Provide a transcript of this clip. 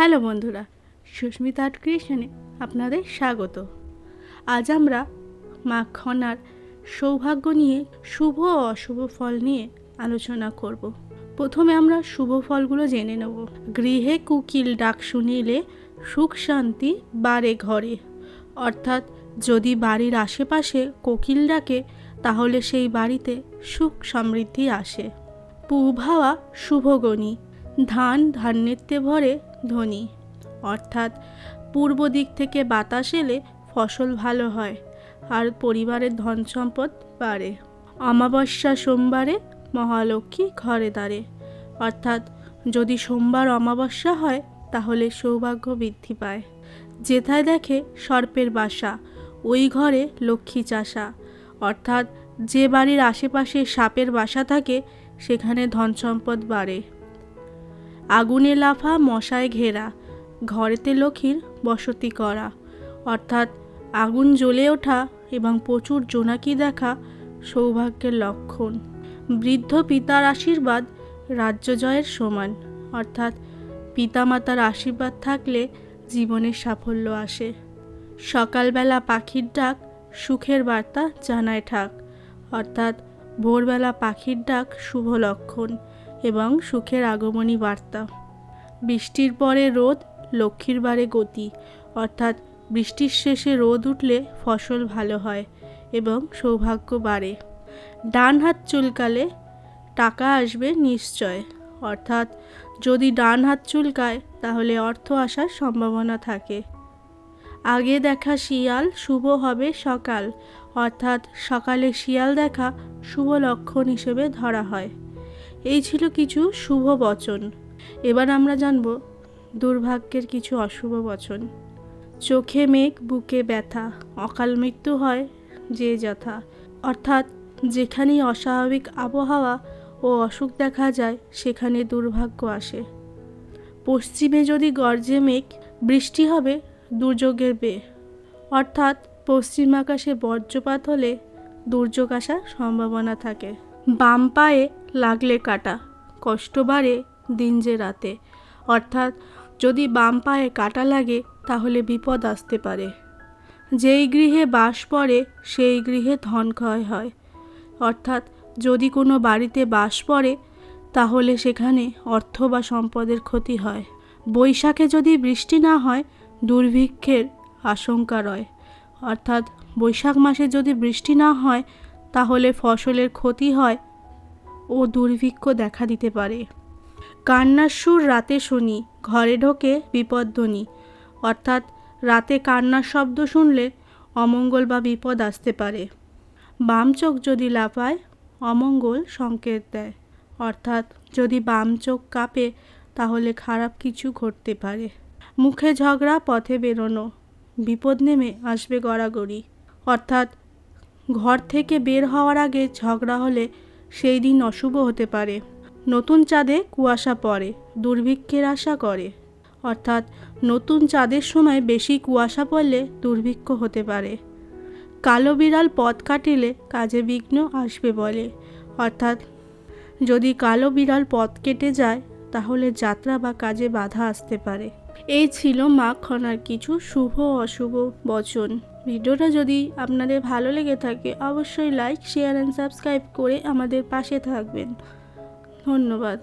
Hello বন্ধুরা, Susmita art ক্রিয়েশনে আপনাদের স্বাগত। আজ আমরা মা খনার সৌভাগ্য নিয়ে শুভ ও অশুভ ফল নিয়ে আলোচনা করব। প্রথমে আমরা শুভ ফলগুলো জেনে নেব। গৃহে কুকিল ডাক শুনিলে সুখ শান্তি বাড়ে ঘরে। অর্থাৎ যদি বাড়ির আশেপাশে কোকিল ডাকে, তাহলে সেই বাড়িতে সুখ সমৃদ্ধি আসে। পূব হাওয়া শুভগণী। ধান ধান্যেতে ভরে ধনী। অর্থাৎ পূর্ব দিক থেকে বাতাস এলে ফসল ভালো হয়, আর পরিবারের ধন সম্পদ বাড়ে। অমাবস্যা সোমবারে মহালক্ষ্মী ঘরে দাঁড়ে। অর্থাৎ যদি সোমবার অমাবস্যা হয়, তাহলে সৌভাগ্য বৃদ্ধি পায়। যেথায় দেখে সর্পের বাসা, ওই ঘরে লক্ষ্মী চাষা। অর্থাৎ যে বাড়ির আশেপাশে সাপের বাসা থাকে, সেখানে ধন সম্পদ বাড়ে। আগুনে লাফা মশায় ঘেরা, ঘরেতে লক্ষ্মীর বসতি করা। অর্থাৎ আগুন জ্বলে ওঠা এবং প্রচুর জোনাকি দেখা সৌভাগ্যের লক্ষণ। বৃদ্ধ পিতার আশীর্বাদ রাজ্য জয়ের সমান। অর্থাৎ পিতামাতার আশীর্বাদ থাকলে জীবনের সাফল্য আসে। সকালবেলা পাখির ডাক সুখের বার্তা জানায় ঠাক। অর্থাৎ ভোরবেলা পাখির ডাক শুভ লক্ষণ। এবং সুখের আগমনী বার্তা। বৃষ্টির পরে রোদ, লক্ষ্মীর বারে গতি। অর্থাৎ বৃষ্টির শেষে রোদ উঠলে ফসল ভালো হয় এবং সৌভাগ্য বাড়ে। ডান হাত চুলকালে টাকা আসবে নিশ্চয়। অর্থাৎ যদি ডান হাত চুলকায়, তাহলে অর্থ আসার সম্ভাবনা থাকে। আগে দেখা শিয়াল, শুভ হবে সকাল। অর্থাৎ সকালে শিয়াল দেখা শুভ লক্ষণ হিসেবে ধরা হয়। এই ছিল কিছু শুভ বচন। এবার আমরা জানব দুর্ভাগ্যের কিছু অশুভ বচন। চোখে মেঘ, বুকে ব্যথা, অকাল মৃত্যু হয়, যে যথা। অর্থাৎ যেখানেই অস্বাভাবিক আবহাওয়া ও অসুখ দেখা যায়, সেখানে দুর্ভাগ্য আসে। পশ্চিমে যদি গর্জে মেঘ, বৃষ্টি হবে দুর্যোগের বে। অর্থাৎ পশ্চিম আকাশে বজ্রপাত হলে দুর্যোগ আসার সম্ভাবনা থাকে। বাম পায়ে লাগলে কাটা, কষ্ট বাড়ে দিন যে রাতে। অর্থাৎ যদি বাম পায়ে কাটা লাগে, তাহলে বিপদ আসতে পারে। যেই গৃহে বাস পড়ে, সেই গৃহে ধন ক্ষয় হয়। অর্থাৎ যদি কোনো বাড়িতে বাস পড়ে, তাহলে সেখানে অর্থ বা সম্পদের ক্ষতি হয়। বৈশাখে যদি বৃষ্টি না হয়, দুর্ভিক্ষের আশঙ্কা রয়। অর্থাৎ বৈশাখ মাসে যদি বৃষ্টি না হয়, তাহলে ফসলের ক্ষতি হয় ও দুর্ভিক্ষ দেখা দিতে পারে। কান্নার সুর রাতে শুনি, ঘরে ঢোকে বিপদধ্বনি। অর্থাৎ রাতে কান্নার শব্দ শুনলে অমঙ্গল বা বিপদ আসতে পারে। বাম চোখ যদি লাফায়, অমঙ্গল সংকেত দেয়। অর্থাৎ যদি বাম চোখ কাঁপে, তাহলে খারাপ কিছু ঘটতে পারে। মুখে ঝগড়া, পথে বেরোনো, বিপদ নেমে আসবে গড়াগড়ি। অর্থাৎ ঘর থেকে বের হওয়ার আগে ঝগড়া হলে সেই দিন অশুভ হতে পারে। নতুন চাঁদে কুয়াশা পড়ে, দুর্ভিক্ষের আশা করে। অর্থাৎ নতুন চাঁদের সময় বেশি কুয়াশা পড়লে দুর্ভিক্ষ হতে পারে। কালো বিড়াল পথ কাটিলে কাজে বিঘ্ন আসবে বলে। অর্থাৎ যদি কালো বিড়াল পথ কেটে যায়, তাহলে যাত্রা বা কাজে বাধা আসতে পারে। এই ছিল মা খনার কিছু শুভ অশুভ বচন। ভিডিওটা যদি আপনাদের ভালো লেগে থাকে, অবশ্যই লাইক শেয়ার অ্যান্ড সাবস্ক্রাইব করে আমাদের পাশে থাকবেন। ধন্যবাদ।